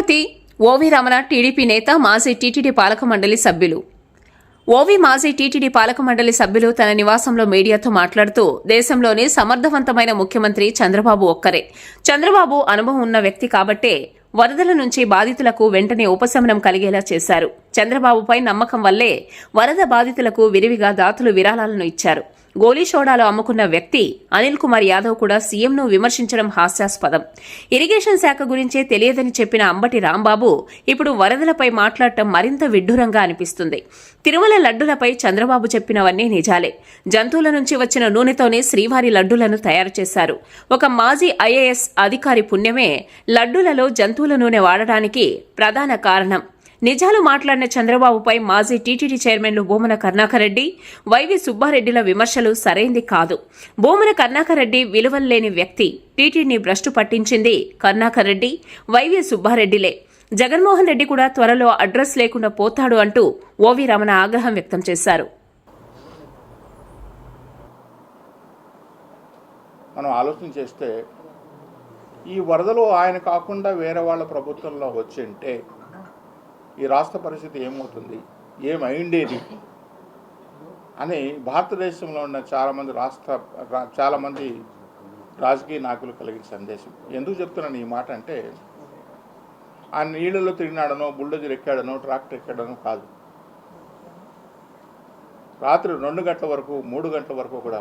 Tirupati ఓవి Ramana TDP నేత మాజీ TTD పాలక మండలి సభ్యులు. ఓవి మాజీ టీటీడీ పాలక మండలి సభ్యులు తన నివాసంలో మీడియాతో మాట్లాడుతూ దేశంలోనే సమర్థవంతమైన ముఖ్యమంత్రి చంద్రబాబు ఒక్కరే. చంద్రబాబు అనుభవం ఉన్న వ్యక్తి కాబట్టే వరదల నుంచి బాధితులకు వెంటనే ఉపశమనం కలిగేలా చేశారు. చంద్రబాబుపై నమ్మకం వల్లే వరద బాధితులకు విరివిగా దాతలు విరాళాలను ఇచ్చారు. గోలీ సోడాలో అమ్ముకున్న వ్యక్తి అనిల్ కుమార్ యాదవ్ కూడా సీఎంను విమర్శించడం హాస్యాస్పదం. ఇరిగేషన్ శాఖ గురించే తెలియదని చెప్పిన అంబటి రాంబాబు ఇప్పుడు వరదలపై మాట్లాడటం మరింత విడ్డూరంగా అనిపిస్తుంది. తిరుమల లడ్డులపై చంద్రబాబు చెప్పినవన్నీ నిజాలే. జంతువుల నుంచి వచ్చిన నూనెతోనే శ్రీవారి లడ్డులను తయారు చేశారు. ఒక మాజీ ఐఏఎస్ అధికారి పుణ్యమే లడ్డులలో జంతువుల నూనె వాడడానికి ప్రధాన కారణం. నిజాలు మాట్లాడిన చంద్రబాబుపై మాజీ టీటీడీ చైర్మన్లు బోమన కరుణాకర్ రెడ్డి వైవి సుబ్బారెడ్డిల విమర్శలు సరైంది కాదు. బోమన కరుణాకర్ రెడ్డి విలువల్లేని వ్యక్తి. టీటీడీని భ్రష్టు పట్టించింది కరుణాకర్ రెడ్డి వైవి సుబ్బారెడ్డిలే. జగన్మోహన్ రెడ్డి కూడా త్వరలో అడ్రస్ లేకుండా పోతాడు అంటూ ఓవి రమణ ఆగ్రహం వ్యక్తం చేశారు. మనం ఆలోచన చేస్తే ఈ వరదలు ఆయన కాకుండా వేరే వాళ్ళ ప్రభుత్వంలో వచ్చింటే ఈ రాష్ట్ర పరిస్థితి ఏమవుతుంది? ఏమైండేది అని భారతదేశంలో ఉన్న చాలామంది రాష్ట్ర చాలామంది రాజకీయ నాయకులు కలిగిన సందేశం. ఎందుకు చెప్తున్నాను ఈ మాట అంటే ఆ నీళ్ళలో తిరిగినాడనో బుల్డోజర్ ఎక్కాడనో ట్రాక్టర్ ఎక్కాడనో కాదు. రాత్రి రెండు గంటల వరకు మూడు గంటల వరకు కూడా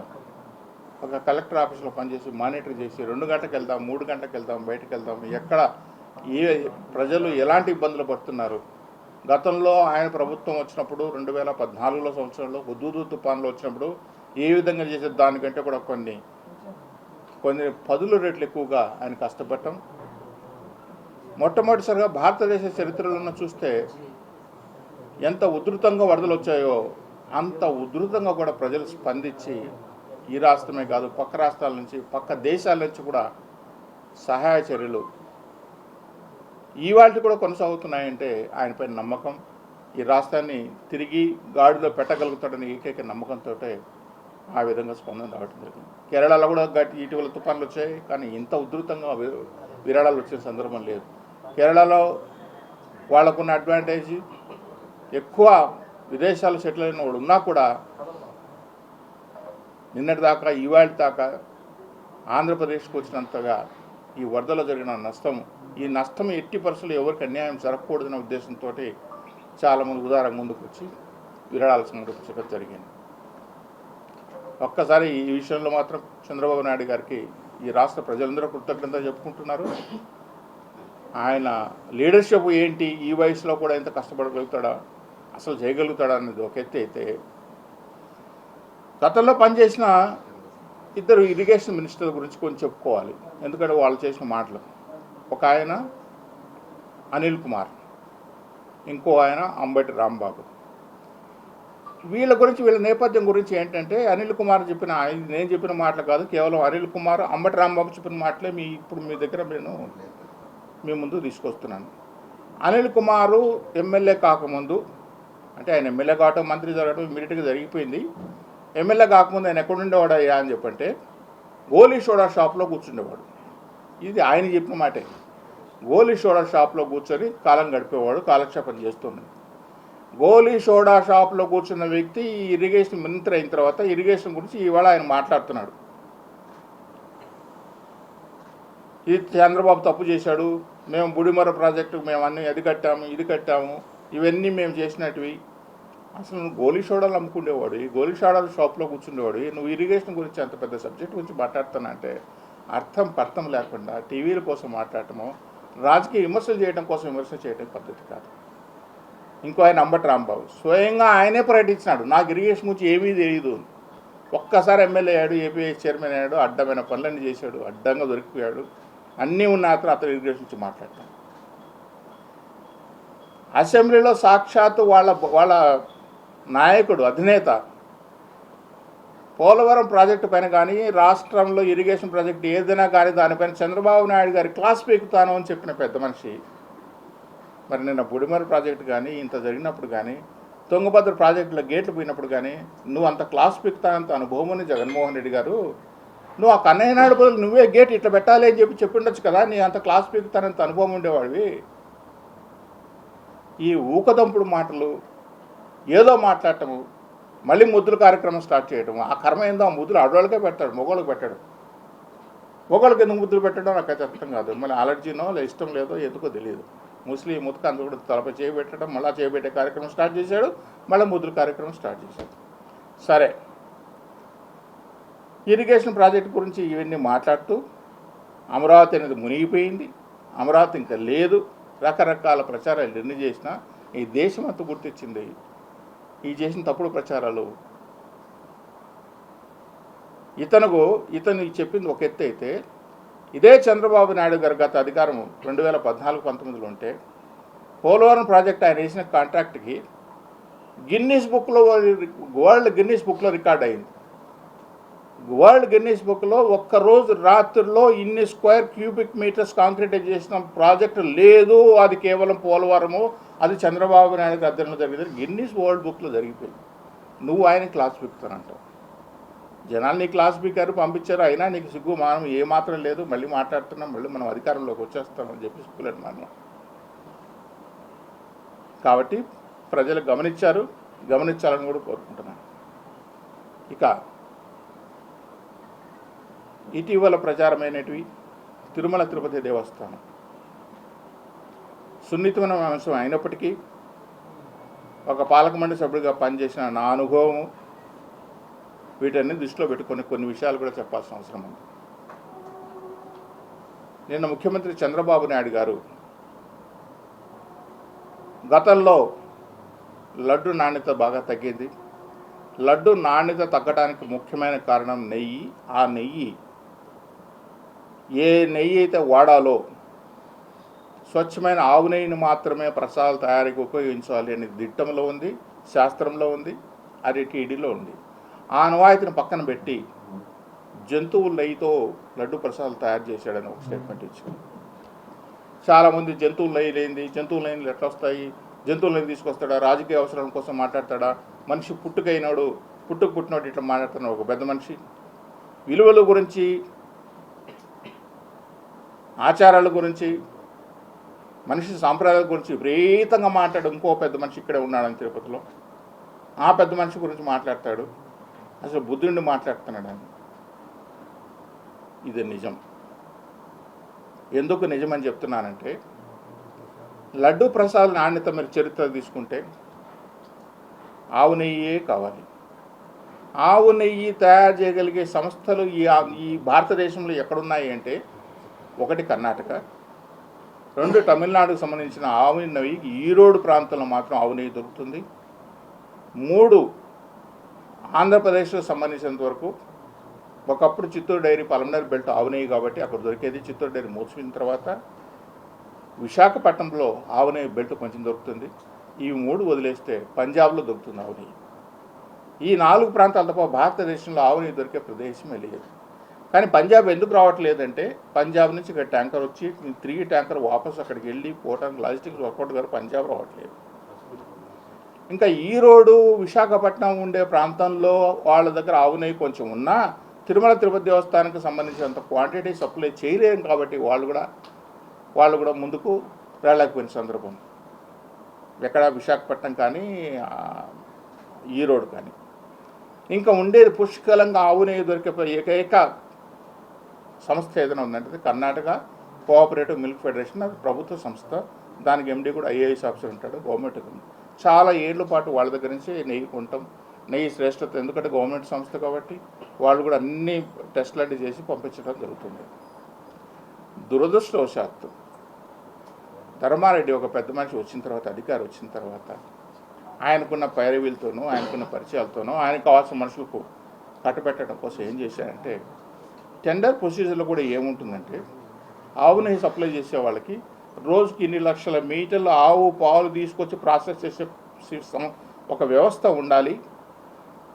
ఒక కలెక్టర్ ఆఫీస్లో పనిచేసి మానిటర్ చేసి రెండు గంటలకు వెళ్దాం మూడు గంటలకు వెళ్దాం బయటకు వెళ్దాం ఎక్కడ ఏ ప్రజలు ఎలాంటి ఇబ్బందులు పడుతున్నారు? గతంలో ఆయన ప్రభుత్వం వచ్చినప్పుడు రెండు వేల పద్నాలుగులో సంవత్సరంలో హుదూదు తుఫాన్లు వచ్చినప్పుడు ఏ విధంగా చేసే దానికంటే కూడా కొన్ని. కొన్ని పదుల రేట్లు ఎక్కువగా ఆయన కష్టపడటం. మొట్టమొదటిసారిగా భారతదేశ చరిత్రలో చూస్తే ఎంత ఉధృతంగా వరదలు వచ్చాయో అంత ఉధృతంగా కూడా ప్రజలు స్పందించి ఈ రాష్ట్రమే కాదు పక్క రాష్ట్రాల నుంచి పక్క దేశాల నుంచి కూడా సహాయ చర్యలు ఇవాళ కూడా కొనసాగుతున్నాయంటే ఆయనపై నమ్మకం. ఈ రాష్ట్రాన్ని తిరిగి గాడిలో పెట్టగలుగుతాడని ఏకైక నమ్మకంతో ఆ విధంగా స్పందన రావటం జరిగింది. కేరళలో కూడా గట్టి ఇటీవల తుఫాన్లు వచ్చాయి కానీ ఇంత ఉధృతంగా విరాళాలు వచ్చిన సందర్భం లేదు. కేరళలో వాళ్ళకున్న అడ్వాంటేజ్ ఎక్కువ విదేశాలు సెటిల్ అయిన వాడు ఉన్నా కూడా నిన్నటి దాకా ఇవాళ దాకా ఆంధ్రప్రదేశ్కు వచ్చినంతగా ఈ వరదలో జరిగిన నష్టం ఈ నష్టం ఎట్టి పరిస్థితులు ఎవరికి అన్యాయం జరగకూడదనే ఉద్దేశంతో చాలామంది ఉదారంగా ముందుకు వచ్చి విరాళాలు సమర్పించడం జరిగింది. ఒక్కసారి ఈ విషయంలో మాత్రం చంద్రబాబు నాయుడు గారికి ఈ రాష్ట్ర ప్రజలందరూ కృతజ్ఞత చెప్పుకుంటున్నారు. ఆయన లీడర్షిప్ ఏంటి ఈ వయసులో కూడా ఎంత కష్టపడగలుగుతాడా అసలు చేయగలుగుతాడా అనేది ఒక ఎత్తి అయితే గతంలో పనిచేసిన ఇద్దరు ఇరిగేషన్ మినిస్టర్ గురించి కొంచెం చెప్పుకోవాలి. ఎందుకంటే వాళ్ళు చేసిన మాటలు. ఒక ఆయన అనిల్ కుమార్ ఇంకో ఆయన అంబటి రాంబాబు. వీళ్ళ గురించి వీళ్ళ నేపథ్యం గురించి ఏంటంటే అనిల్ కుమార్ చెప్పిన ఆయన- నేను చెప్పిన మాటలు కాదు కేవలం అనిల్ కుమార్ అంబటి రాంబాబు చెప్పిన మాటలే మీ ఇప్పుడు మీ దగ్గర నేను మీ ముందు తీసుకొస్తున్నాను. అనిల్ కుమారు ఎమ్మెల్యే కాకముందు అంటే ఆయన ఎమ్మెల్యే కావటం మంత్రి జరగడం ఇమీడియట్గా జరిగిపోయింది. ఎమ్మెల్యే కాకముందు ఆయన ఎక్కడుండేవాడు అయ్యా అని చెప్పంటే గోలీ సోడా షాప్లో కూర్చుండేవాడు. ఇది ఆయన చెప్పిన మాటే. గోలీ సోడా షాప్లో కూర్చొని కాలం గడిపేవాడు కాలక్షేపం చేస్తున్నాడు గోలీ సోడా షాప్లో కూర్చున్న వ్యక్తి ఈ ఇరిగేషన్ మంత్రి అయిన తర్వాత ఇరిగేషన్ గురించి ఇవాళ ఆయన మాట్లాడుతున్నాడు. ఇది చంద్రబాబు తప్పు చేశాడు మేము బుడిమర ప్రాజెక్టు మేము అన్ని అది కట్టాము ఇది కట్టాము ఇవన్నీ మేము చేసినట్టువి అసలు నువ్వు గోలీ సోడాలు అమ్ముకునేవాడు ఈ గోలీ సోడాల షాప్లో కూర్చుండేవాడు నువ్వు ఇరిగేషన్ గురించి అంత పెద్ద సబ్జెక్ట్ గురించి మాట్లాడుతానంటే అర్థం పర్థం లేకుండా టీవీల కోసం మాట్లాడటము రాజకీయ విమర్శలు చేయడం కోసం విమర్శ చేయడం పద్ధతి కాదు. ఇంకో ఆయన అంబటి రాంబాబు. స్వయంగా ఆయనే పర్యటించినాడు నాకు ఇరిగేషన్ గురించి ఏమీ తెలియదు ఒక్కసారి ఎమ్మెల్యే అయ్యాడు ఏపీఎస్ చైర్మన్ అయ్యాడు అడ్డమైన పనులన్నీ చేశాడు అడ్డంగా దొరికిపోయాడు. అన్నీ ఉన్న అతను అతను ఇరిగేషన్ గురించి మాట్లాడతాడు. అసెంబ్లీలో సాక్షాత్తు వాళ్ళ వాళ్ళ నాయకుడు అధినేత పోలవరం ప్రాజెక్టు పైన కానీ రాష్ట్రంలో ఇరిగేషన్ ప్రాజెక్టు ఏదైనా కానీ దానిపైన చంద్రబాబు నాయుడు గారి క్లాస్ పీకుతాను అని చెప్పిన పెద్ద మనిషి. మరి నిన్న బుడిమర ప్రాజెక్టు కానీ ఇంత జరిగినప్పుడు కానీ తుంగభద్ర ప్రాజెక్టులో గేట్లు పోయినప్పుడు కానీ నువ్వు అంత క్లాస్ పీకుతానంత అనుభవం జగన్మోహన్ రెడ్డి గారు నువ్వు ఆ కన్నయ్య నాయుడు బదులు నువ్వే గేట్ ఇట్లా పెట్టాలి అని చెప్పి చెప్పిండొచ్చు కదా నీ అంత క్లాస్ పీకుతానంత అనుభవం ఉండేవాడివి. ఈ ఊకదంపుడు మాటలు ఏదో మాట్లాడటము మళ్ళీ ముద్దుల కార్యక్రమం స్టార్ట్ చేయడం ఆ కర్మ ఏందో ఆ ముద్దులు ఆడవాళ్ళకే పెట్టాడు మొగోళ్ళకి పెట్టాడు. మొగోళ్ళకి ఎందుకు ముద్దులు పెట్టడం నాకు అయితే అర్థం కాదు. మళ్ళీ అలర్జీనో లేదా ఇష్టం లేదో ఎందుకో తెలియదు. ముస్లిం ముతక అందు కూడా తలపై చేయబెట్టడం మళ్ళీ చేయబెట్టే కార్యక్రమం స్టార్ట్ చేశాడు మళ్ళీ ముద్దుల కార్యక్రమం స్టార్ట్ చేశాడు. సరే. ఇరిగేషన్ ప్రాజెక్ట్ గురించి ఇవన్నీ మాట్లాడుతూ అమరావతి అనేది మునిగిపోయింది. అమరావతి ఇంకా లేదు. రకరకాల ప్రచారాలు ఎన్ని చేసినా ఈ దేశం అంతా గుర్తించింది ఈ చేసిన తప్పుడు ప్రచారాలు. ఇతనుకు ఇతను చెప్పింది ఒక ఎత్తు అయితే ఇదే చంద్రబాబు నాయుడు గారు గత అధికారం రెండు వేల పద్నాలుగు పంతొమ్మిదిలో ఉంటే పోలవరం ప్రాజెక్ట్ ఆయన వేసిన కాంట్రాక్ట్కి గిన్నీస్ బుక్లో వరల్డ్ గిన్నీస్ బుక్లో రికార్డ్ అయింది. వరల్డ్ గిన్నీస్ బుక్లో ఒక్కరోజు రాత్రిలో ఇన్ని స్క్వేర్ క్యూబిక్ మీటర్స్ కాంక్రీట్ చేసిన ప్రాజెక్టు లేదు. అది కేవలం పోలవరము అది చంద్రబాబు నాయుడు అధ్యయనంలో జరిగింది. గిన్నీస్ వరల్డ్ బుక్లో జరిగిపోయింది. నువ్వు ఆయన క్లాస్ పీకుతానంటావు జనాలు నీ క్లాస్ స్పీకర్ పంపించారు. అయినా నీకు సిగ్గు మానం ఏమాత్రం లేదు. మళ్ళీ మాట్లాడుతున్నాం. మళ్ళీ మనం అధికారంలోకి వచ్చేస్తామని చెప్పి సిగ్గులేడు మనం కాబట్టి ప్రజలు గమనించారు. గమనించాలని కూడా కోరుకుంటున్నాను. ఇక ఇటీవల ప్రచారమైనటివి తిరుమల తిరుపతి దేవస్థానం. సున్నితమైన అంశం అయినప్పటికీ ఒక పాలక మండలి సభ్యుడిగా పనిచేసిన నా అనుభవం వీటన్ని దృష్టిలో పెట్టుకొని కొన్ని విషయాలు కూడా చెప్పాల్సిన అవసరం ఉంది. నిన్న ముఖ్యమంత్రి చంద్రబాబు నాయుడు గారు గతంలో లడ్డు నాణ్యత బాగా తగ్గింది. లడ్డు నాణ్యత తగ్గడానికి ముఖ్యమైన కారణం నెయ్యి. ఆ నెయ్యి ఏ నెయ్యి అయితే వాడాలో స్వచ్ఛమైన ఆవు నెయ్యిని మాత్రమే ప్రసాదాల తయారీకి ఉపయోగించాలి అనేది దిట్టంలో ఉంది శాస్త్రంలో ఉంది అది టీడీలో ఉంది. ఆ అనువాయితీని పక్కన పెట్టి జంతువుల నెయ్యితో లడ్డు ప్రసాదాలు తయారు చేశాడని ఒక స్టేట్మెంట్ ఇచ్చింది చాలామంది జంతువుల నెయ్యి లేనిది జంతువుల నెయ్యిలు ఎట్లా వస్తాయి జంతువుల నెయ్యి తీసుకొస్తాడా రాజకీయ అవసరం కోసం మాట్లాడతాడా? మనిషి పుట్టుకైనాడు పుట్టుకు పుట్టినోడు ఇట్లా మాట్లాడుతున్నాడు ఒక పెద్ద మనిషి. విలువల గురించి ఆచారాల గురించి మనిషి సాంప్రదాయాల గురించి విపరీతంగా మాట్లాడు. ఇంకో పెద్ద మనిషి ఇక్కడే ఉన్నాడని తిరుపతిలో. ఆ పెద్ద మనిషి గురించి మాట్లాడతాడు. అసలు బుద్ధుడిని మాట్లాడుతున్నాడు అని ఇది నిజం. ఎందుకు నిజమని చెప్తున్నానంటే లడ్డు ప్రసాద్ నాణ్యత మీరు చరిత్ర తీసుకుంటే ఆవు నెయ్యే కావాలి. ఆవు నెయ్యి తయారు చేయగలిగే సంస్థలు ఈ ఈ భారతదేశంలో ఎక్కడున్నాయి అంటే ఒకటి కర్ణాటక రెండు తమిళనాడుకు సంబంధించిన ఆవు నెయ్యి ఈరోడు ప్రాంతంలో మాత్రం ఆవు నెయ్యి దొరుకుతుంది. మూడు ఆంధ్రప్రదేశ్లో సంబంధించినంత వరకు ఒకప్పుడు చిత్తూరు డైరీ పలమనేరు బెల్ట్ ఆవు కాబట్టి అక్కడ దొరికేది చిత్తూరు డైరీ మూసిపోయిన తర్వాత విశాఖపట్నంలో ఆవు బెల్ట్ కొంచెం దొరుకుతుంది. ఈ మూడు వదిలేస్తే పంజాబ్లో దొరుకుతుంది ఆవు ఈ నాలుగు ప్రాంతాలతో భారతదేశంలో ఆవు దొరికే ప్రదేశమే లేదు. కానీ పంజాబ్ ఎందుకు రావట్లేదంటే పంజాబ్ నుంచి ఇక్కడ ట్యాంకర్ వచ్చి తిరిగి ట్యాంకర్ వాపస్ అక్కడికి వెళ్ళి పోవడానికి లాజిస్టిక్స్ వర్కౌట్ గారు పంజాబ్ రావట్లేదు. ఇంకా ఈరోడు విశాఖపట్నం ఉండే ప్రాంతంలో వాళ్ళ దగ్గర ఆవునై కొంచెం ఉన్నా తిరుమల తిరుపతి దేవస్థానానికి సంబంధించినంత క్వాంటిటీ సప్లై చేయలేం కాబట్టి వాళ్ళు కూడా వాళ్ళు కూడా ముందుకు రాలేకపోయిన సందర్భం. ఎక్కడ విశాఖపట్నం కానీ ఈరోడ్ కానీ. ఇంకా ఉండేది పుష్కలంగా ఆవునే దొరికే ఏకైక సంస్థ ఏదైనా ఉందంటే కర్ణాటక కోఆపరేటివ్ మిల్క్ ఫెడరేషన్ అది ప్రభుత్వ సంస్థ. దానికి ఎండి కూడా ఐఏఎస్ ఆఫీసర్ ఉంటాడు గవర్నమెంట్ చాలా ఏళ్ళ పాటు వాళ్ళ దగ్గర నుంచి నెయ్యి కొంటాం. నెయ్యి శ్రేష్టత ఎందుకంటే గవర్నమెంట్ సంస్థ కాబట్టి వాళ్ళు కూడా అన్ని టెస్ట్లు అన్ని చేసి పంపించడం జరుగుతుంది. దురదృష్టవశాత్తు ధర్మారెడ్డి ఒక పెద్ద మనిషి వచ్చిన తర్వాత అధికారి వచ్చిన తర్వాత ఆయనకున్న పైరవీలతోనూ ఆయనకున్న పరిచయాలతోనూ ఆయనకు కావాల్సిన మనుషులకు కట్టబెట్టడం కోసం ఏం చేశారంటే టెండర్ ప్రొసీజర్లో కూడా ఏముంటుందంటే ఆవు నెయ్యి సప్లై చేసే వాళ్ళకి రోజుకి ఇన్ని లక్షల మీటర్లు ఆవు పాలు తీసుకొచ్చి ప్రాసెస్ చేసే ఒక వ్యవస్థ ఉండాలి.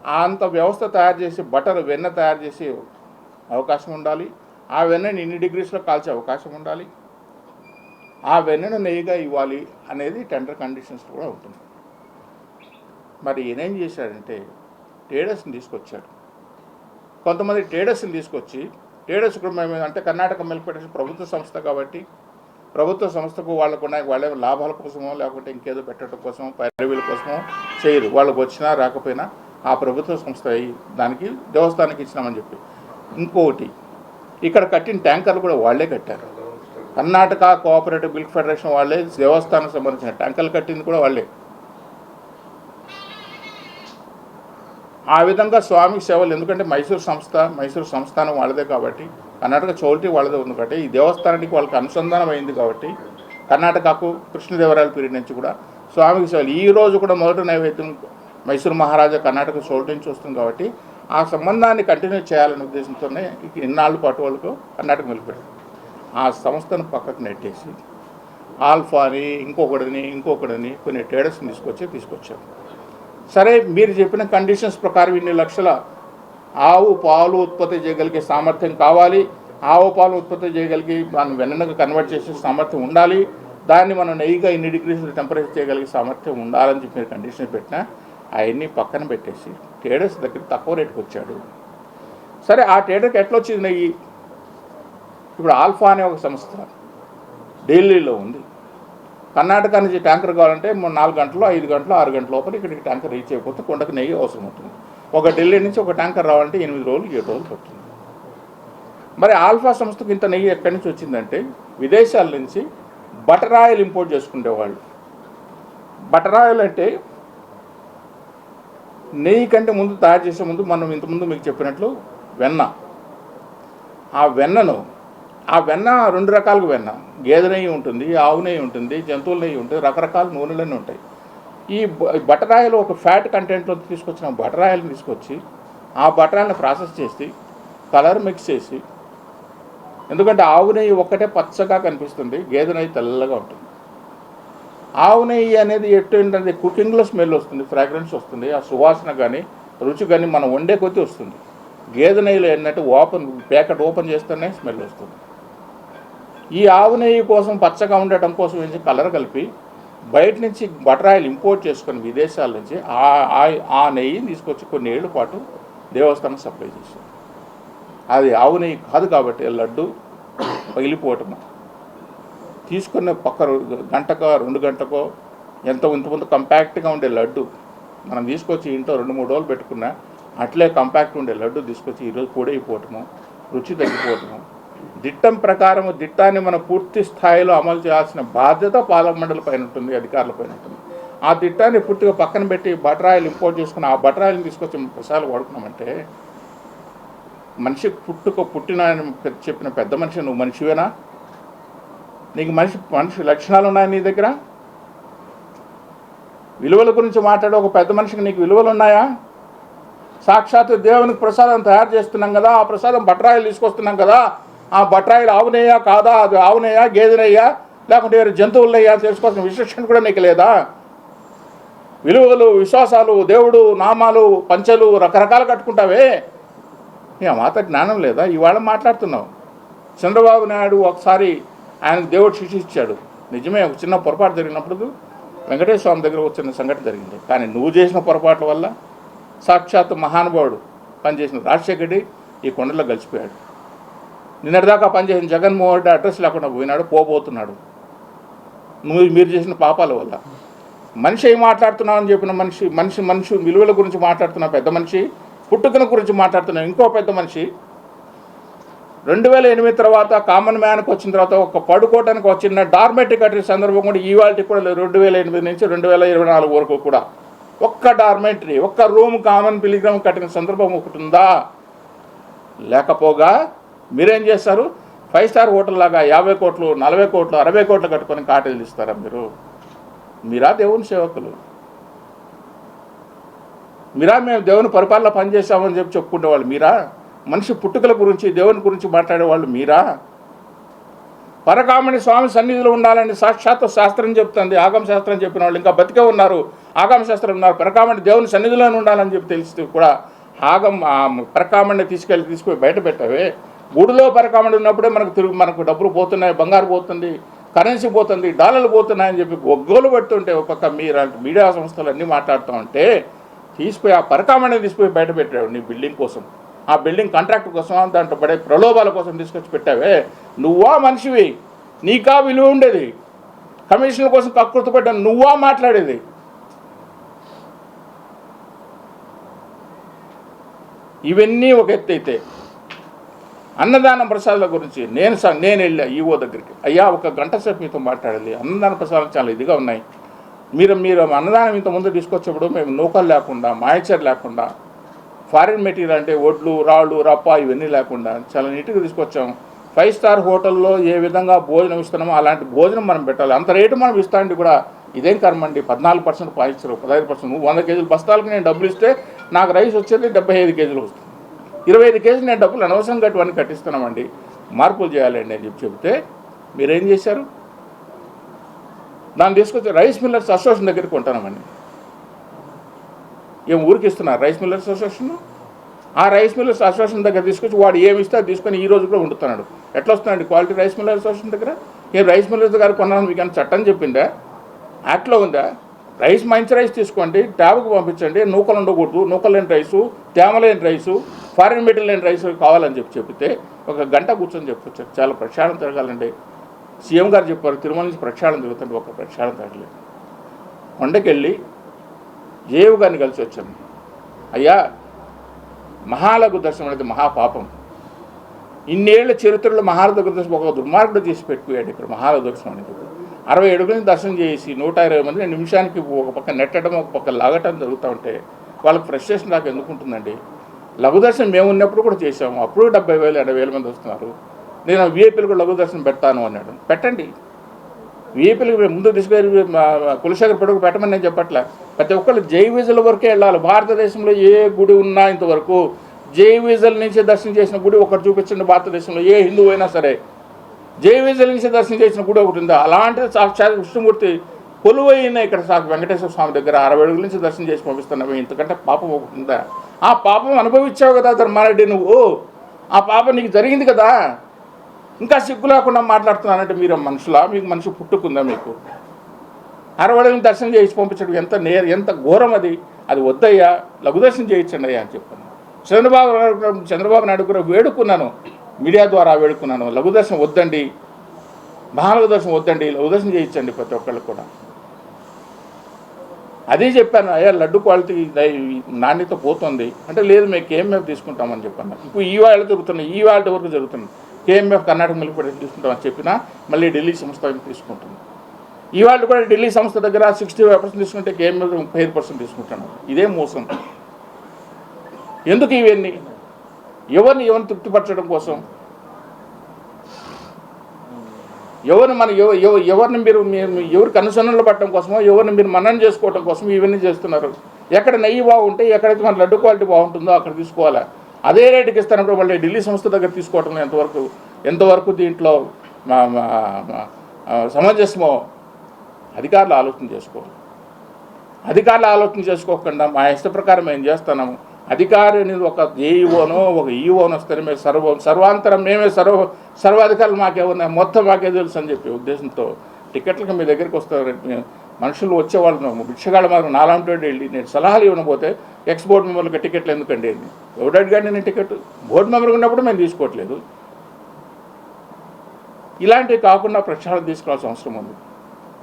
అంత వ్యవస్థ తయారు చేసి బటర్ వెన్న తయారు చేసే అవకాశం ఉండాలి. ఆ వెన్నని ఇన్ని డిగ్రీస్లో కాల్చే అవకాశం ఉండాలి. ఆ వెన్నను నెయ్యిగా ఇవ్వాలి అనేది టెండర్ కండిషన్స్ కూడా ఉంటుంది. మరి ఈయనేం చేశాడంటే ట్రేడర్స్ని తీసుకొచ్చాడు. కొంతమంది ట్రేడర్స్ని తీసుకొచ్చి ట్రేడర్స్ కుటుంబం అంటే కర్ణాటక మిల్క్ ఫెడరేషన్ ప్రభుత్వ సంస్థ కాబట్టి ప్రభుత్వ సంస్థకు వాళ్ళకు ఉన్నాయి వాళ్ళే లాభాల కోసమో లేకుంటే ఇంకేదో పెట్టడం కోసమో పైరవీల కోసమో చేయరు. వాళ్ళకు వచ్చినా రాకపోయినా ఆ ప్రభుత్వ సంస్థ దానికి దేవస్థానానికి ఇచ్చినామని చెప్పి. ఇంకొకటి ఇక్కడ కట్టిన ట్యాంకర్లు కూడా వాళ్ళే కట్టారు. కర్ణాటక కోఆపరేటివ్ మిల్క్ ఫెడరేషన్ వాళ్ళే దేవస్థానం సంబంధించిన ట్యాంకర్లు కట్టింది కూడా వాళ్ళే. ఆ విధంగా స్వామి సేవలు ఎందుకంటే మైసూరు సంస్థ మైసూరు సంస్థానం వాళ్ళదే కాబట్టి కర్ణాటక చౌల్టీ వాళ్ళదే ఉంది కాబట్టి ఈ దేవస్థానానికి వాళ్ళకి అనుసంధానం అయింది కాబట్టి కర్ణాటకకు కృష్ణదేవరాయల పీరియడ్ నుంచి కూడా స్వామికి సేవలు. ఈ రోజు కూడా మొదటి నైవేద్యం మైసూరు మహారాజా కర్ణాటక చోటు నుంచి వస్తుంది కాబట్టి ఆ సంబంధాన్ని కంటిన్యూ చేయాలనే ఉద్దేశంతోనే ఇన్నాళ్ళు పాటు వాళ్ళకు కర్ణాటక నిలిపెట్టారు ఆ సంస్థను పక్కకు నెట్టేసి ఆల్ఫాని ఇంకొకటిని ఇంకొకటిని కొన్ని ట్రేడర్స్ని తీసుకొచ్చి తీసుకొచ్చారు. సరే మీరు చెప్పిన కండిషన్స్ ప్రకారం ఇన్ని లక్షల ఆవు పాలు ఉత్పత్తి చేయగలిగే సామర్థ్యం కావాలి. ఆవు పాలు ఉత్పత్తి చేయగలిగి మనం వెన్నగా కన్వర్ట్ చేసే సామర్థ్యం ఉండాలి. దాన్ని మనం నెయ్యిగా ఇన్ని డిగ్రీస్ టెంపరేచర్ చేయగలిగే సామర్థ్యం ఉండాలని చెప్పి మీరు కండిషన్ పెట్టినా అవన్నీ పక్కన పెట్టేసి ట్రేడర్స్ దగ్గర తక్కువ రేటుకి వచ్చాడు. సరే ఆ ట్రేడర్కి ఎట్లా వచ్చింది నెయ్యి? ఇప్పుడు ఆల్ఫా అనే ఒక సంస్థ ఢిల్లీలో ఉంది. కర్ణాటక నుంచి ట్యాంకర్ కావాలంటే నాలుగు గంటలు ఐదు గంటలు ఆరు గంటల లోపల ఇక్కడికి ట్యాంకర్ రీచ్ అయిపోతే కొండకు నెయ్యి అవసరం అవుతుంది ఒక ఢిల్లీ నుంచి ఒక ట్యాంకర్ రావాలంటే ఎనిమిది రోజులు ఏడు రోజులు పడుతుంది. మరి ఆల్ఫా సంస్థకు ఇంత నెయ్యి ఎక్కడి నుంచి వచ్చిందంటే విదేశాల నుంచి బటర్ ఆయిల్ ఇంపోర్ట్ చేసుకునేవాళ్ళు బటర్ ఆయిల్ అంటే నెయ్యి కంటే ముందు తయారు చేసే ముందు మనం ఇంతకుముందు మీకు చెప్పినట్లు వెన్న. ఆ వెన్నను ఆ వెన్న రెండు రకాలుగా వెన్న. గేదె నెయ్యి ఉంటుంది ఆవు నెయ్యి ఉంటుంది జంతువుల నెయ్యి ఉంటుంది రకరకాల నూనెలన్నీ ఉంటాయి. ఈ బ- ఒక ఫ్యాట్ కంటెంట్లో తీసుకొచ్చిన బటర్ తీసుకొచ్చి ఆ బటర్ ప్రాసెస్ చేసి కలర్ మిక్స్ చేసి ఎందుకంటే ఆవు నెయ్యి ఒక్కటే పచ్చగా కనిపిస్తుంది గేదె నెయ్యి తెల్లగా ఉంటుంది. ఆవు నెయ్యి అనేది ఎటు ఏంటంటే కుకింగ్లో స్మెల్ వస్తుంది ఫ్రాగ్రెన్స్ వస్తుంది ఆ సువాసన కానీ రుచి కానీ మనం వండే కొద్దీ వస్తుంది. గేదె నెయ్యిలో ఏంటంటే ఓపెన్ ప్యాకెట్ ఓపెన్ చేస్తేనే స్మెల్ వస్తుంది. ఈ ఆవు నెయ్యి కోసం పచ్చగా ఉండటం కోసం ఏంటి కలర్ కలిపి బయట నుంచి బటర్ ఆయిల్ ఇంపోర్ట్ చేసుకొని విదేశాల నుంచి ఆ ఆ- నెయ్యిని తీసుకొచ్చి కొన్ని ఏళ్ళ పాటు దేవస్థానం సప్లై చేశారు. అది ఆవు నెయ్యి కాదు కాబట్టి లడ్డు పగిలిపోవటము తీసుకున్న పక్క గంటకో రెండు గంటకో ఎంత ఇంతకుముందు కంపాక్ట్గా ఉండే లడ్డు మనం తీసుకొచ్చి ఇంట్లో రెండు మూడు రోజులు పెట్టుకున్నా అట్లే కంపాక్ట్ ఉండే లడ్డు తీసుకొచ్చి ఈరోజు పొడైపోవటము రుచి తగ్గిపోవటము దిట్టం ప్రకారం దిట్టాన్ని మనం పూర్తి స్థాయిలో అమలు చేయాల్సిన బాధ్యత పాలక మండలి పైన ఉంటుంది అధికారుల పైన ఉంటుంది. ఆ దిట్టాన్ని పూర్తిగా పక్కన పెట్టి బటరాయిలు ఇంపోర్ట్ చేసుకుని ఆ బటర్ తీసుకొచ్చి మేము ప్రసాదాలు వాడుకున్నామంటే మనిషి పుట్టుక పుట్టిన చెప్పిన పెద్ద మనిషి నువ్వు మనిషివేనా? నీకు మనిషి మనిషి లక్షణాలు ఉన్నాయి నీ దగ్గర? విలువల గురించి మాట్లాడే ఒక పెద్ద మనిషికి నీకు విలువలు ఉన్నాయా? సాక్షాత్ దేవునికి ప్రసాదం తయారు చేస్తున్నాం కదా ఆ ప్రసాదం బట్రాయిలు తీసుకొస్తున్నాం కదా ఆ బట్టాయిలు ఆవునేయా కాదా? అది ఆవునేయా? గేదెనయ్యా లేకుంటే వేరే జంతువులయ్యా తెలుసుకోవాల్సిన విశేషణ కూడా నీకు లేదా? విలువలు విశ్వాసాలు దేవుడు నామాలు పంచలు రకరకాలు కట్టుకుంటావే. నీ మాత జ్ఞానం లేదా? ఇవాళ మాట్లాడుతున్నావు. చంద్రబాబు నాయుడు ఒకసారి ఆయన దేవుడు శిక్ష ఇచ్చాడు. నిజమే ఒక చిన్న పొరపాటు జరిగినప్పుడు వెంకటేశ్వర స్వామి దగ్గర వచ్చిన సంఘటన జరిగింది. కానీ నువ్వు చేసిన పొరపాట్ల వల్ల సాక్షాత్ మహానుభావుడు పనిచేసిన రాజశేఖరుడి ఈ కొండలో గలిచిపోయాడు నిన్నటిదాకా పనిచేసిన జగన్మోహన్ రెడ్డి అడ్రస్ లేకుండా పోయినాడు పోబోతున్నాడు. నువ్వు మీరు చేసిన పాపాల వల్ల. మనిషి ఏం మాట్లాడుతున్నావు అని చెప్పిన మనిషి మనిషి మనిషి విలువల గురించి మాట్లాడుతున్న పెద్ద మనిషి పుట్టుకను గురించి మాట్లాడుతున్న ఇంకో పెద్ద మనిషి. రెండు వేల ఎనిమిది తర్వాత కామన్ మ్యాన్కి వచ్చిన తర్వాత ఒక పడుకోవడానికి వచ్చిన డార్మెట్రీ కట్టిన సందర్భం కూడా ఇవాళకి కూడా రెండు వేల ఎనిమిది నుంచి రెండు వేల ఇరవై నాలుగు వరకు కూడా. ఒక్క డార్మెటరీ ఒక్క రూమ్ కామన్ పిలిగ్రామ్ కట్టిన సందర్భం ఒకటి ఉందా? లేకపోగా మీరేం చేస్తారు? ఫైవ్ స్టార్ హోటల్ లాగా యాభై కోట్లు నలభై కోట్లు అరవై కోట్లు కట్టుకొని కాటేజీలు ఇస్తారా మీరు? మీరా దేవుని సేవకులు. మీరా మేము దేవుని పరిపాలన పనిచేసామని చెప్పి చెప్పుకునేవాళ్ళు మీరా? మనిషి పుట్టుకల గురించి దేవుని గురించి మాట్లాడేవాళ్ళు మీరా? పరకామణి స్వామి సన్నిధిలో ఉండాలని సాక్షాత్ శాస్త్రం చెప్తుంది. ఆగమ శాస్త్రం చెప్పిన వాళ్ళు ఇంకా బతికే ఉన్నారు. ఆగమ శాస్త్రం ఉన్నారు. పరకామణి దేవుని సన్నిధిలోనే ఉండాలని చెప్పి తెలిస్తే కూడా ఆగం ఆ తీసుకెళ్ళి తీసుకుపోయి బయట పెట్టవే. గుడిలో పరకామణి ఉన్నప్పుడే మనకు తిరుగు మనకు డబ్బులు పోతున్నాయి బంగారు పోతుంది కరెన్సీ పోతుంది డాలర్లు పోతున్నాయని చెప్పి గొగ్గోలు పెడుతుంటే ఒక పక్క మీడియా సంస్థలు అన్నీ మాట్లాడుతూ ఉంటే తీసిపోయి ఆ పరకామణి తీసిపోయి బయట పెట్టావు నీ బిల్డింగ్ కోసం. ఆ బిల్డింగ్ కాంట్రాక్ట్ కోసం దాంట్లో పడే ప్రలోభాల కోసం తీసుకొచ్చి పెట్టావే. నువ్వా మనిషివి నీకా విలువ ఉండేది. కమిషన్ల కోసం కక్కుర్తిపడ్డా నువ్వా మాట్లాడేది. ఇవన్నీ ఒక ఎత్తు అయితే అన్నదానం ప్రసాదాల గురించి నేను సార్ నేను వెళ్ళా ఈవో దగ్గరికి. అయ్యా ఒక గంట సేపు మీతో మాట్లాడాలి. అన్నదాన ప్రసాదాలు చాలా ఇదిగా ఉన్నాయి. మీరు మీరు అన్నదానం ఇంత ముందు తీసుకొచ్చేప్పుడు మేము నూకలు లేకుండా మాయచర్ లేకుండా ఫారిన్ మెటీరియల్ అంటే ఒడ్లు రాళ్ళు రప్ప ఇవన్నీ లేకుండా చాలా నీట్గా తీసుకొచ్చాం. ఫైవ్ స్టార్ హోటల్లో ఏ విధంగా భోజనం ఇస్తున్నామో అలాంటి భోజనం మనం పెట్టాలి. అంత రేటు మనం ఇస్తాండి కూడా ఇదేం కర్మండి పద్నాలుగు పర్సెంట్ పాయించారు పదహైదు పర్సెంట్. వంద కేజీలు బస్తాలకు నేను డబ్బులు ఇస్తే నాకు రైస్ వచ్చేది డెబ్బై ఐదు కేజీలు వస్తుంది. ఇరవై ఐదు కేజీలు నేను డబ్బులు అనవసరంగా అటువన్నీ కట్టిస్తున్నామండి. మార్పులు చేయాలండి అని చెప్పి చెబితే మీరేం చేశారు? దాన్ని తీసుకొచ్చి రైస్ మిల్లర్స్ అసోసియేషన్ దగ్గరికి కొంటామండి ఏం ఊరికి ఇస్తున్నారు రైస్ మిల్లర్స్ అసోసియేషన్? ఆ రైస్ మిల్లర్స్ అసోసియేషన్ దగ్గర తీసుకొచ్చి వాడు ఏమి ఇస్తే అది తీసుకొని ఈ రోజు కూడా వండుతున్నాడు. ఎట్లా వస్తున్నాడు క్వాలిటీ రైస్ మిల్లర్ అసోసియేషన్ దగ్గర? ఏం రైస్ మిల్లర్స్ దగ్గర కొన్నాను మీకు ఏమైనా చట్టం చెప్పిందా? యాక్ట్లో ఉందా? రైస్ మంచి రైస్ తీసుకోండి ట్యాబ్కి పంపించండి నూకలు ఉండకూడదు నూకలు లేని రైసు తేమ లేని rice foreign material and rice కావాలని చెప్పి చెప్తే ఒక గంట కూర్చొని చెప్పొచ్చు. చాలా ప్రక్షాళన జరగాలండి. సీఎం గారు చెప్పారు తిరుమల నుంచి ప్రక్షాళన జరుగుతుంది ఒక ప్రక్షాళన జరగలేదు. కొండకెళ్ళి జేవు గారిని కలిసి వచ్చాను అయ్యా మహాలఘు దర్శనం అనేది మహాపాపం. ఇన్నేళ్ళ చరిత్రలో మహాలఘు దర్శనం ఒక దుర్మార్గుడు చేసి పెట్టుకోయాడు ఇక్కడ మహాలఘు దర్శనం అనేది అరవై అడుగులని దర్శనం చేసి నూట ఇరవై మంది నిమిషానికి ఒక పక్క నెట్టడం ఒక పక్క లాగటం జరుగుతూ ఉంటే వాళ్ళకి ఫ్రస్ట్రేషన్ నాకు ఎందుకు లఘుదర్శనం లఘు దర్శనం మేము ఉన్నప్పుడు కూడా చేసాము అప్పుడు డెబ్బై వేలు ఎనభై వేల మంది వస్తున్నారు. నేను విఐపీలు కూడా లఘు దర్శనం పెడతాను అన్నాడు. పెట్టండి. వీపీలకు మేము ముందు తీసుకెళ్ళి కులశేఖర్ పడుకు పెట్టమని నేను చెప్పట్లే. ప్రతి ఒక్కళ్ళు జై విజుల వరకే వెళ్ళాలి. భారతదేశంలో ఏ గుడి ఉన్నా ఇంతవరకు జై విజుల నుంచి దర్శనం చేసిన గుడి ఒకటి చూపించండి భారతదేశంలో. ఏ హిందువు అయినా సరే. జై విజుల నుంచి దర్శనం చేసిన గుడి ఒకటి ఉందా? అలాంటి సాక్షాత్ విష్ణుమూర్తి కొలువైన ఇక్కడ సాక్షి వెంకటేశ్వర స్వామి దగ్గర అరవై అడుగుల నుంచి దర్శనం చేసి పంపిస్తున్నాము ఇంతకంటే పాపం ఒకటి ఉందా? ఆ పాపం అనుభవించావు కదా ధర్మారెడ్డి నువ్వు? ఆ పాపం నీకు జరిగింది కదా? ఇంకా సిగ్గు లేకుండా మాట్లాడుతున్నానంటే మీరు మనుషులా? మీకు మనిషి పుట్టుకుందా మీకు? అరవడని దర్శనం చేసి పంపించడం ఎంత నే ఎంత ఘోరం అది? అది వద్దయ్యా లఘు దర్శనం చేయించండి అయ్యా అని చెప్పాను. చంద్రబాబు నాయుడు చంద్రబాబు నాయుడు కూడా వేడుకున్నాను. మీడియా ద్వారా వేడుకున్నాను. లఘుదర్శనం వద్దండి. మహాలఘుదర్శనం వద్దండి. లఘు దర్శనం చేయించండి ప్రతి ఒక్కళ్ళు కూడా. అదే చెప్పాను అయ్యా లడ్డు క్వాలిటీ నాణ్యత పోతుంది. అంటే లేదు మేము కేఎంఎఫ్ తీసుకుంటామని చెప్పాను ఇప్పుడు ఈ వాళ్ళు జరుగుతున్నాయి ఈ వాళ్ళ వరకు జరుగుతుంది కేఎంఎఫ్ కర్ణాటక మిల్క్ ప్రొడక్ట్ తీసుకుంటామని చెప్పినా మళ్ళీ ఢిల్లీ సంస్థ తీసుకుంటుంది. ఈ వాళ్ళు కూడా ఢిల్లీ సంస్థ దగ్గర సిక్స్టీ ఫైవ్ పర్సెంట్ తీసుకుంటే కేఎంఎఫ్ ముప్పై ఐదు పర్సెంట్ తీసుకుంటాను ఇదే మోసం. ఎందుకు ఇవన్నీ? ఎవరిని ఎవరిని తృప్తిపరచడం కోసం? ఎవరిని మన ఎవరిని మీరు ఎవరికి ఎవరి పట్టడం కోసమో ఎవరిని మీరు మననం చేసుకోవడం కోసం ఇవన్నీ చేస్తున్నారు. ఎక్కడ నెయ్యి బాగుంటే ఎక్కడైతే మన లడ్డు క్వాలిటీ బాగుంటుందో అక్కడ తీసుకోవాలి? అదే రేటుకి ఇస్తానప్పుడు మళ్ళీ ఢిల్లీ సంస్థ దగ్గర తీసుకోవటం ఎంతవరకు ఎంతవరకు దీంట్లో మా సమంజసమో అధికారులు ఆలోచన చేసుకోవాలి. అధికారులు ఆలోచన చేసుకోకుండా మా ఇష్ట ప్రకారం మేము చేస్తున్నాము. అధికారి అనేది ఒక ఏఈఓనో ఒక ఈఓనో వస్తే మేము సర్వ సర్వాంతరం మేమే సర్వ సర్వాధికారులు మాకేమన్నా మొత్తం మాకే తెలుసు అని చెప్పి ఉద్దేశంతో టికెట్లకు మీ దగ్గరికి వస్తారు. మనుషులు వచ్చేవాళ్ళు. భిక్షగాళ్ళ మాత్రం నాలాంటి వెళ్ళి నేను సలహాలు ఇవ్వకపోతే ఎక్స్ బోర్డు మెంబర్లకు టికెట్లు ఎందుకండి అని. ఎవడు అడిగాడు నేను టికెట్? బోర్డు మెంబర్ ఉన్నప్పుడు మేము తీసుకోవట్లేదు. ఇలాంటివి కాకుండా ప్రక్షాళన తీసుకోవాల్సిన అవసరం ఉంది.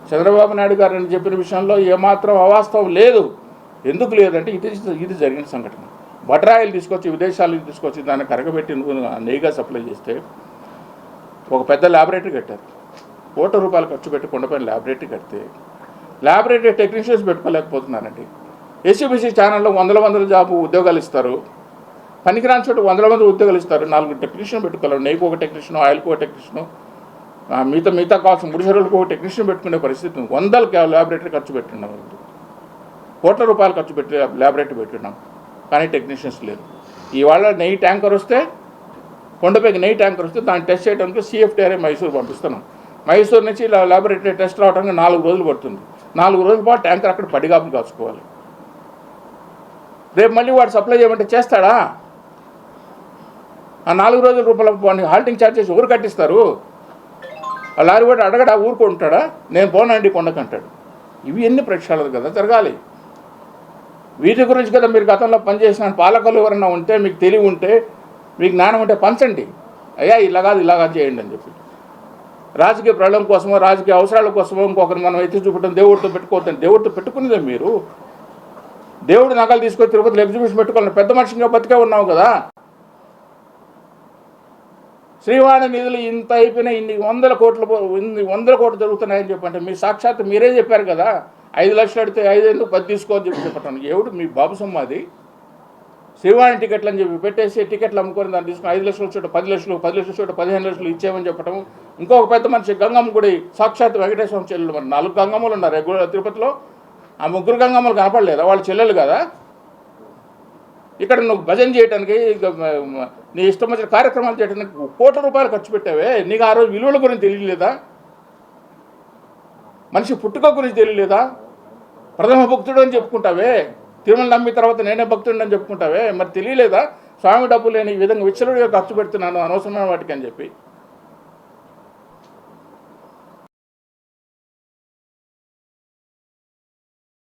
చంద్రబాబు నాయుడు గారు అని చెప్పిన విషయంలో ఏమాత్రం అవాస్తవం లేదు. ఎందుకు లేదంటే ఇది ఇది జరిగిన సంఘటన. బట్రాయిలు తీసుకొచ్చి విదేశాలకు తీసుకొచ్చి దాన్ని కరగబెట్టి నెయ్యిగా సప్లై చేస్తే ఒక పెద్ద ల్యాబొరేటరీ కట్టారు. కోట్ల రూపాయలు ఖర్చు పెట్టి కొండపైన ల్యాబొరేటరీ కడితే ల్యాబొరేటరీ టెక్నీషియన్స్ పెట్టుకోలేకపోతున్నారండి. ఎస్సీబీసీ ఛానల్లో వందల వందల జాబు ఉద్యోగాలు ఇస్తారు. పనికిరాని చోట వందల మంది ఉద్యోగాలు ఇస్తారు. నాలుగు టెక్నీషియన్ పెట్టుకోలేరు నెయ్యికి ఒక టెక్నీషియన్ ఆయిల్కి ఒక టెక్నీషియన్ మిగతా మిగతా కావాల్సిన ముడిసరులకు ఒక టెక్నీషియన్ పెట్టుకునే పరిస్థితి ఉంది. వందల ల్యాబొరేటరీ ఖర్చు పెట్టినాం కోట్ల రూపాయలు ఖర్చు పెట్టి ల్యాబొరేటరీ పెట్టినాం కానీ టెక్నీషియన్స్ లేరు. ఇవాళ నెయ్యి ట్యాంకర్ వస్తే కొండపైకి నెయ్యి ట్యాంకర్ వస్తే దాన్ని టెస్ట్ చేయడానికి సిఎఫ్టీఆర్ఏ మైసూర్ పంపిస్తున్నాం. మైసూర్ నుంచి ఇలా ల్యాబొరేటరీ టెస్ట్ రావడానికి నాలుగు రోజులు పడుతుంది. నాలుగు రోజుల పాటు ట్యాంకర్ అక్కడ పడిగాపులు కాచుకోవాలి. రేపు మళ్ళీ వాడు సప్లై చేయమంటే చేస్తాడా? ఆ నాలుగు రోజుల రూపాయల హాల్టింగ్ ఛార్జెస్ ఊరు కట్టిస్తారు? ఆ లారీ కూడా అడగడా ఊరుకుంటాడా నేను పోనండి కొండకంటాడు ఇవి ఎన్ని ప్రక్షాళనలు కదా జరగాలి. వీటి గురించి కదా మీరు గతంలో పనిచేసిన పాలకులు ఎవరైనా ఉంటే మీకు తెలివి ఉంటే మీకు జ్ఞానం ఉంటే పంచండి. అయ్యా ఇలా కాదు ఇలా కాదు చేయండి అని చెప్పి. రాజకీయ ప్రళయం కోసమో రాజకీయ అవసరాల కోసమో ఇంకొకరిని మనం ఎత్తి చూపడం దేవుడితో పెట్టుకోవద్దని దేవుడితో పెట్టుకునేదే మీరు. దేవుడు నగలు తీసుకొని తిరుపతిలో ఎగ్జిబిషన్ పెట్టుకోవాలి పెద్ద మనిషిగా బతికే ఉన్నావు కదా. శ్రీవాణి నిధులు ఇంత అయిపోయినా ఇన్ని వందల కోట్లు ఇన్ని వందల కోట్లు జరుగుతున్నాయని చెప్పంటే మీ సాక్షాత్ మీరే చెప్పారు కదా. ఐదు లక్షలు అడితే ఐదు ఎందుకు పది తీసుకోవని చెప్పి చెప్పటం. ఎవడు మీ బాబు సమ్మాది శ్రీవాణి టికెట్లు అని చెప్పి పెట్టేసి టికెట్లు అమ్ముకొని దాన్ని తీసుకుని ఐదు లక్షలు చోట పది లక్షలు పది లక్షల చోట పదిహేను లక్షలు ఇచ్చేయమని చెప్పడం ఇంకొక పెద్ద మనిషి గంగమ్మ గుడి సాక్షాత్ వెంకటేశ్వర చెల్లెలు మరి. నాలుగు గంగమ్మలు ఉన్నారు ఏ తిరుపతిలో. ఆ ముగ్గురు గంగమ్మలు కనపడలేదా? వాళ్ళ చెల్లెలు కదా? ఇక్కడ నువ్వు భజన చేయడానికి నీ ఇష్టం వచ్చిన కార్యక్రమాలు చేయడానికి కోట్ల రూపాయలు ఖర్చు పెట్టావే. నీకు ఆ రోజు విలువల గురించి తెలియలేదా? మనిషి పుట్టుక గురించి తెలియలేదా? ప్రథమ భక్తుడు అని చెప్పుకుంటావే. తిరుమల నమ్మిన తర్వాత నేనే భక్తుడిని అని చెప్పుకుంటావే. మరి తెలియలేదా? స్వామి డబ్బు లేని ఈ విధంగా విచ్చలుడిగా ఖర్చు పెడుతున్నాను అనవసరమైన వాటికి అని చెప్పి.